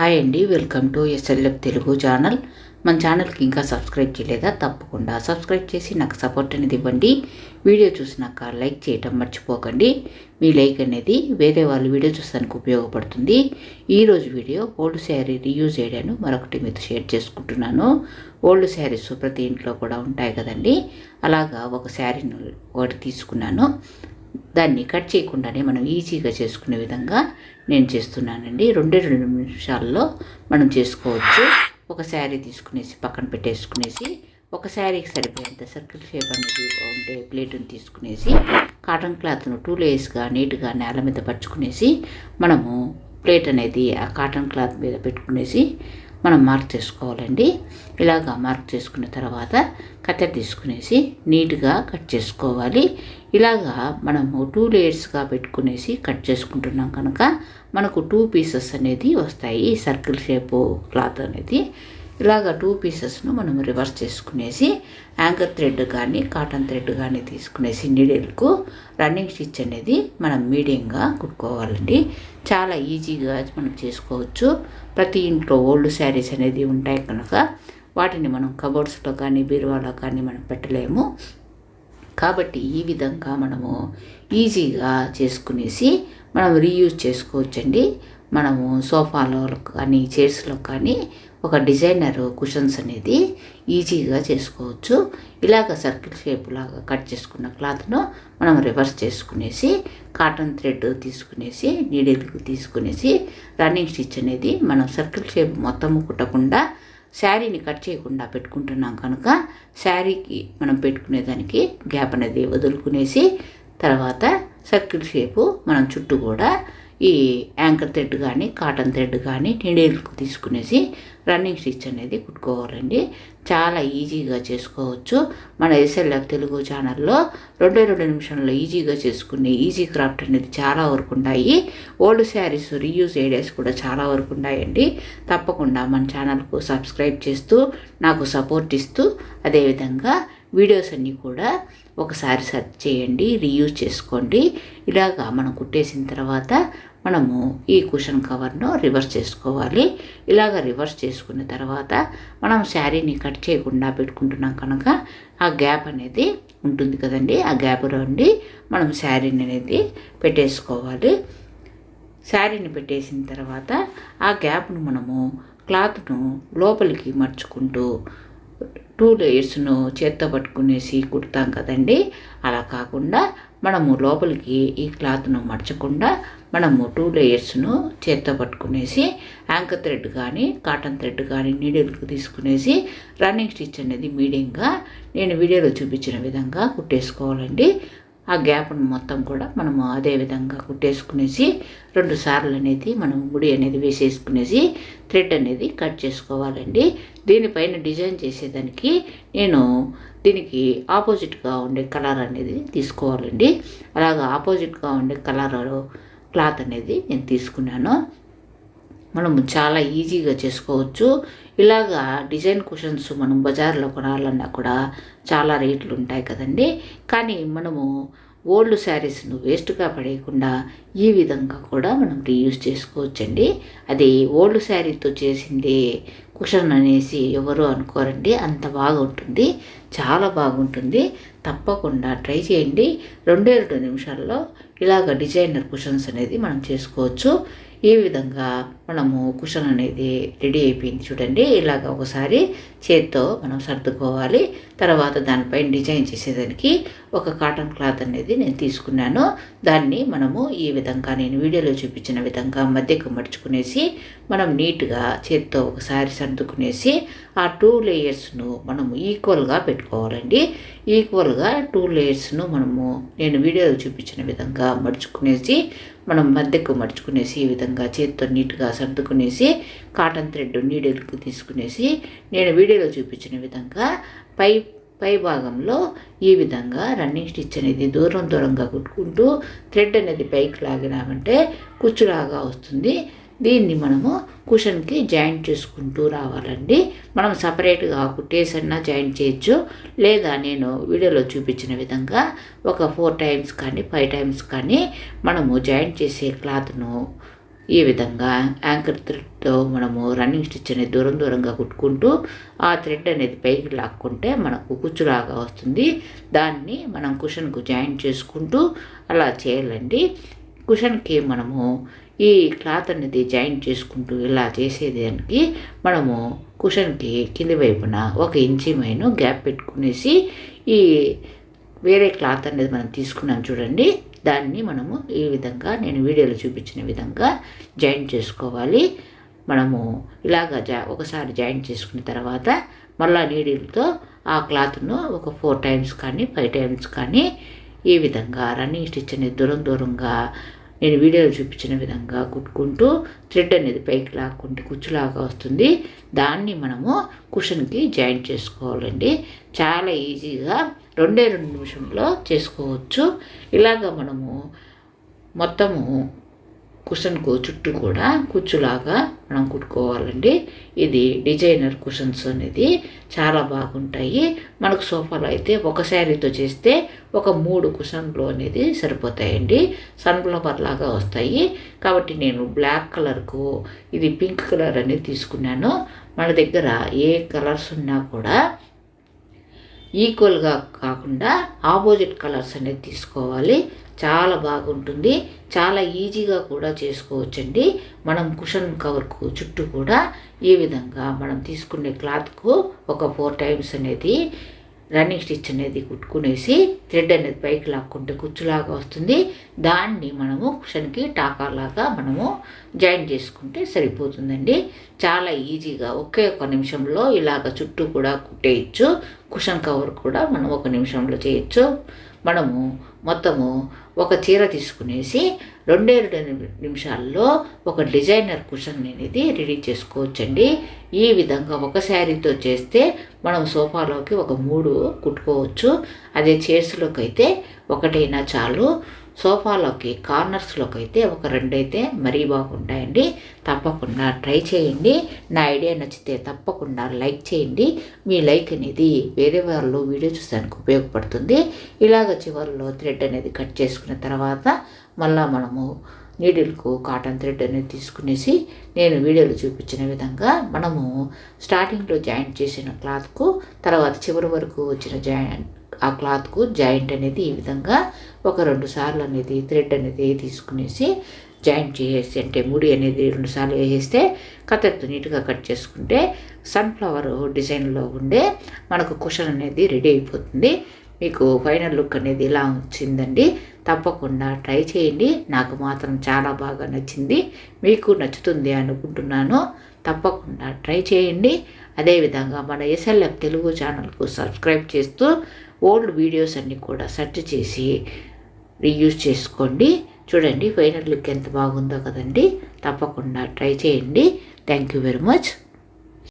Hi అండి welcome to S L F Telugu channel. మన ఛానల్కి ఇంకా సబ్స్క్రైబ్ చేయలేదా? తప్పకుండా సబ్స్క్రైబ్ చేసి నాకు సపోర్ట్ అనేది ఇవ్వండి. వీడియో చూసినాక లైక్ చేయటం మర్చిపోకండి. మీ లైక్ అనేది వేరే వాళ్ళు వీడియో చూసానికి ఉపయోగపడుతుంది. ఈరోజు వీడియో ఓల్డ్ శారీ రీయూజ్ చేయడాను మరొకటి మీతో షేర్ చేసుకుంటున్నాను. ఓల్డ్ శారీస్ ప్రతి ఇంట్లో కూడా ఉంటాయి కదండి. అలాగా ఒక శారీని ఒకటి తీసుకున్నాను. దాన్ని కట్ చేయకుండానే మనం ఈజీగా చేసుకునే విధంగా నేను చేస్తున్నానండి. రెండే రెండు నిమిషాల్లో మనం చేసుకోవచ్చు. ఒక శారీ తీసుకునేసి పక్కన పెట్టేసుకునేసి ఒక శారీకి సరిపోయేంత సర్కిల్ షేప్ అనేది ఉండే ప్లేట్ని తీసుకునేసి కాటన్ క్లాత్ను టూ లేయర్స్గా నీట్గా నేల మీద పరుచుకునేసి మనము ప్లేట్ అనేది ఆ కాటన్ క్లాత్ మీద పెట్టుకునేసి మనం మార్క్ చేసుకోవాలండి. ఇలాగా మార్క్ చేసుకున్న తర్వాత కత్తెర తీసుకునేసి నీట్గా కట్ చేసుకోవాలి. ఇలాగా మనము టూ లేయర్స్గా పెట్టుకునేసి కట్ చేసుకుంటున్నాం కనుక మనకు టూ పీసెస్ అనేది వస్తాయి. సర్కిల్ షేపు క్లాత్ అనేది. ఇలాగ టూ పీసెస్ను మనం రివర్స్ చేసుకునేసి యాంకర్ థ్రెడ్ కానీ కాటన్ థ్రెడ్ కానీ తీసుకునేసి నీడిల్కు రన్నింగ్ స్టిచ్ అనేది మనం మీడియంగా కుట్టుకోవాలండి. చాలా ఈజీగా మనం చేసుకోవచ్చు. ప్రతి ఇంట్లో ఓల్డ్ శారీస్ అనేది ఉంటాయి కనుక వాటిని మనం కబోర్డ్స్లో కానీ బీరువాలో కానీ మనం పెట్టలేము. కాబట్టి ఈ విధంగా మనము ఈజీగా చేసుకునేసి మనం రీయూజ్ చేసుకోవచ్చండి. మనము సోఫాలో కానీ చైర్స్లో కానీ ఒక డిజైనర్ కుషన్స్ అనేది ఈజీగా చేసుకోవచ్చు. ఇలాగ సర్కిల్ షేప్ లాగా కట్ చేసుకున్న క్లాత్ను మనం రివర్స్ చేసుకునేసి కాటన్ థ్రెడ్ తీసుకునేసి నీడిల్కి తీసుకునేసి రన్నింగ్ స్టిచ్ అనేది మనం సర్కిల్ షేప్ మొత్తం కుట్టకుండా శారీని కట్ చేయకుండా పెట్టుకుంటున్నాం కనుక శారీకి మనం పెట్టుకునేదానికి గ్యాప్ అనేది వదులుకునేసి తర్వాత సర్కిల్ షేపు మనం చుట్టూ కూడా ఈ యాంకర్ థ్రెడ్ కానీ కాటన్ థ్రెడ్ కానీ నీడేలకు తీసుకునేసి రన్నింగ్ స్టిచ్ అనేది కుట్టుకోవాలండి. చాలా ఈజీగా చేసుకోవచ్చు. మన ఎస్ఎల్ఎఫ్ తెలుగు ఛానల్లో రెండే రెండు నిమిషంలో ఈజీగా చేసుకునే ఈజీ క్రాఫ్ట్ అనేది చాలా వరకు ఉన్నాయి ఓల్డ్ శారీస్ రీయూజ్ ఐడియాస్ కూడా చాలా వరకు ఉన్నాయండి తప్పకుండా మన ఛానల్కు సబ్స్క్రైబ్ చేస్తూ నాకు సపోర్ట్ ఇస్తూ అదేవిధంగా వీడియోస్ అన్నీ కూడా ఒకసారి సెర్చ్ చేయండి రీయూజ్ చేసుకోండి. ఇలాగా మనం కుట్టేసిన తర్వాత మనము ఈ కుషన్ కవర్ను రివర్స్ చేసుకోవాలి. ఇలాగ రివర్స్ చేసుకున్న తర్వాత మనం శారీని కట్ చేయకుండా పెట్టుకుంటున్నాం కనుక ఆ గ్యాప్ అనేది ఉంటుంది కదండి. ఆ గ్యాప్లో ఉండి మనం శారీని అనేది పెట్టేసుకోవాలి. శారీని పెట్టేసిన తర్వాత ఆ గ్యాప్ను మనము క్లాత్ను లోపలికి మర్చుకుంటూ టూ లేయర్స్ను చేత్తో పట్టుకునేసి కుడతాం కదండి. అలా కాకుండా మనము లోపలికి ఈ క్లాత్ను మడచకుండా మనము టూ లేయర్స్ను చేత్తో పట్టుకునేసి యాంకర్ థ్రెడ్ కానీ కాటన్ థ్రెడ్ కానీ నీడిల్కి తీసుకునేసి రన్నింగ్ స్టిచ్ అనేది మీడియంగా నేను వీడియోలో చూపించిన విధంగా కుట్టేసుకోవాలండి. ఆ గ్యాప్ను మొత్తం కూడా మనము అదే విధంగా కుట్టేసుకునేసి రెండు సార్లు అనేది మనం ముడి అనేది వేసేసుకునేసి థ్రెడ్ అనేది కట్ చేసుకోవాలండి. దీనిపైన డిజైన్ చేసేదానికి నేను దీనికి ఆపోజిట్గా ఉండే కలర్ అనేది తీసుకోవాలండి. అలాగా ఆపోజిట్గా ఉండే కలర్ క్లాత్ అనేది నేను తీసుకున్నాను. మనం చాలా ఈజీగా చేసుకోవచ్చు. ఇలాగా డిజైన్ కుషన్స్ మనం బజార్లో కొనాలన్నా కూడా చాలా రేట్లు ఉంటాయి కదండి. కానీ మనము ఓల్డ్ శారీస్ను వేస్ట్గా పడేయకుండా ఈ విధంగా కూడా మనం రీయూజ్ చేసుకోవచ్చండి. అది ఓల్డ్ శారీతో చేసింది కుషన్ అనేసి ఎవరు అనుకోరండి. అంత బాగుంటుంది. చాలా బాగుంటుంది. తప్పకుండా ట్రై చేయండి. రెండే రెండు నిమిషాల్లో ఇలాగ డిజైనర్ కుషన్స్ అనేది మనం చేసుకోవచ్చు. ఈ విధంగా మనము కుషన్ అనేది రెడీ అయిపోయింది చూడండి. ఇలాగ ఒకసారి చేత్తో మనం సర్దుకోవాలి. తర్వాత దానిపైన డిజైన్ చేసేదానికి ఒక కాటన్ క్లాత్ అనేది నేను తీసుకున్నాను. దాన్ని మనము ఈ విధంగా నేను వీడియోలో చూపించిన విధంగా మధ్యకు మడుచుకునేసి మనం నీట్గా చేత్తో ఒకసారి సర్దుకునేసి ఆ టూ లేయర్స్ను మనము ఈక్వల్గా పెట్టుకోవాలండి. ఈక్వల్గా టూ లేయర్స్ను మనము నేను వీడియోలో చూపించిన విధంగా మడుచుకునేసి మనం మధ్యకు మడుచుకునేసి ఈ విధంగా చేత్తో నీట్గా సర్దుకునేసి కాటన్ థ్రెడ్ నీడిల్కి తీసుకునేసి నేను వీడియోలో చూపించిన విధంగా పై పై భాగంలో ఈ విధంగా రన్నింగ్ స్టిచ్ అనేది దూరం దూరంగా కుట్టుకుంటూ థ్రెడ్ అనేది పైకి లాగినామంటే కుచ్చులాగా వస్తుంది. దీన్ని మనము కుషన్కి జాయింట్ చేసుకుంటూ రావాలండి. మనం సపరేట్గా కుట్టేసన్నా జాయింట్ చేయొచ్చు. లేదా నేను వీడియోలో చూపించిన విధంగా ఒక ఫోర్ టైమ్స్ కానీ ఫైవ్ టైమ్స్ కానీ మనము జాయింట్ చేసే క్లాత్ను ఈ విధంగా యాంకర్ థ్రెడ్తో మనము రన్నింగ్ స్టిచ్ అనేది దూరం దూరంగా కుట్టుకుంటూ ఆ థ్రెడ్ అనేది పైకి లాక్కుంటే మనకు కుచ్చులాగా వస్తుంది. దాన్ని మనం కుషన్కు జాయిన్ చేసుకుంటూ అలా చేయాలండి. కుషన్కి మనము ఈ క్లాత్ అనేది జాయిన్ చేసుకుంటూ ఇలా చేసేదానికి మనము కుషన్కి కింది వైపున ఒక ఇంచి మైను గ్యాప్ పెట్టుకునేసి ఈ వేరే క్లాత్ అనేది మనం తీసుకున్నాం చూడండి. దాన్ని మనము ఈ విధంగా నేను వీడియోలో చూపించిన విధంగా జాయిన్ చేసుకోవాలి. మనము ఇలాగ జా ఒకసారి జాయిన్ చేసుకున్న తర్వాత మళ్ళా నీడిల్తో ఆ క్లాత్ను ఒక ఫోర్ టైమ్స్ కానీ ఫైవ్ టైమ్స్ కానీ ఈ విధంగా రన్నింగ్ స్టిచ్ అనేది దూరం దూరంగా నేను వీడియోలో చూపించిన విధంగా కుట్టుకుంటూ థ్రెడ్ అనేది పైకి లాక్కుంటే కుచ్చులాగా వస్తుంది. దాన్ని మనము కుషన్కి జాయిన్ చేసుకోవాలండి. చాలా ఈజీగా రెండే రెండు నిమిషంలో చేసుకోవచ్చు. ఇలాగ మనము మొత్తము కుషన్కు చుట్టూ కూడా కుచ్చులాగా మనం కుట్టుకోవాలండి. ఇది డిజైనర్ కుషన్స్ అనేది చాలా బాగుంటాయి. మనకు సోఫాలో అయితే ఒక శారీతో చేస్తే ఒక మూడు కుషన్లు అనేది సరిపోతాయండి. సన్ఫ్లవర్ లాగా వస్తాయి. కాబట్టి నేను బ్లాక్ కలర్కు ఇది పింక్ కలర్ అనేది తీసుకున్నాను. మన దగ్గర ఏ కలర్స్ ఉన్నా కూడా ఈక్వల్గా కాకుండా ఆపోజిట్ కలర్స్ అనేది తీసుకోవాలి. చాలా బాగుంటుంది. చాలా ఈజీగా కూడా చేసుకోవచ్చండి. మనం కుషన్ కవర్కు చుట్టూ కూడా ఈ విధంగా మనం తీసుకునే క్లాత్కు ఒక ఫోర్ టైమ్స్ అనేది రన్నింగ్ స్టిచ్ అనేది కుట్టుకునేసి థ్రెడ్ అనేది పైకి లాక్కుంటే కుచ్చులాగా వస్తుంది. దాన్ని మనము కుషన్కి టాకాలాగా మనము జాయిన్ చేసుకుంటే సరిపోతుందండి. చాలా ఈజీగా ఒకే ఒక నిమిషంలో ఇలాగ చుట్టూ కూడా కుట్టేయచ్చు. కుషన్ కవర్ కూడా మనం ఒక నిమిషంలో చేయొచ్చు. మనము మొత్తము ఒక చీర తీసుకునేసి రెండే రెండు నిమిషాల్లో ఒక డిజైనర్ కుషన్ అనేది రెడీ చేసుకోవచ్చండి. ఈ విధంగా ఒక శారీతో చేస్తే మనం సోఫాలోకి ఒక మూడు కుట్టుకోవచ్చు. అదే చేర్స్లోకి అయితే ఒకటైనా చాలు. సోఫాలోకి కార్నర్స్లోకి అయితే ఒక రెండు అయితే మరీ బాగుంటాయండి. తప్పకుండా ట్రై చేయండి. నా ఐడియా నచ్చితే తప్పకుండా లైక్ చేయండి. మీ లైక్ అనేది వేరే వాళ్ళు వీడియో చూసానికి ఉపయోగపడుతుంది. ఇలాగ చివరిలో థ్రెడ్ అనేది కట్ చేసుకున్న తర్వాత మళ్ళీ మనము నీడిల్కు కాటన్ థ్రెడ్ అనేది తీసుకునేసి నేను వీడియోలో చూపించిన విధంగా మనము స్టార్టింగ్లో జాయింట్ చేసిన క్లాత్కు తర్వాత చివరి వరకు వచ్చిన జాయింట్ ఆ క్లాత్కు జాయింట్ అనేది ఈ విధంగా ఒక రెండు సార్లు అనేది థ్రెడ్ అనేది తీసుకునేసి జాయింట్ చేసేసి అంటే ముడి అనేది రెండు సార్లు వేసేస్తే కత్తెరతో నీట్గా కట్ చేసుకుంటే సన్ఫ్లవర్ డిజైన్లో ఉండే మనకు కుషన్ అనేది రెడీ అయిపోతుంది. మీకు ఫైనల్ లుక్ అనేది ఇలా వచ్చిందండి. తప్పకుండా ట్రై చేయండి. నాకు మాత్రం చాలా బాగా నచ్చింది. మీకు నచ్చుతుంది అనుకుంటున్నాను. తప్పకుండా ట్రై చేయండి. అదేవిధంగా మన ఎస్ఎల్ఎఫ్ తెలుగు ఛానల్కు సబ్స్క్రైబ్ చేస్తూ ఓల్డ్ వీడియోస్ అన్నీ కూడా సెర్చ్ చేసి రీయూజ్ చేసుకోండి. చూడండి ఫైనల్ లుక్ ఎంత బాగుందో కదండి. తప్పకుండా ట్రై చేయండి. Thank you very much.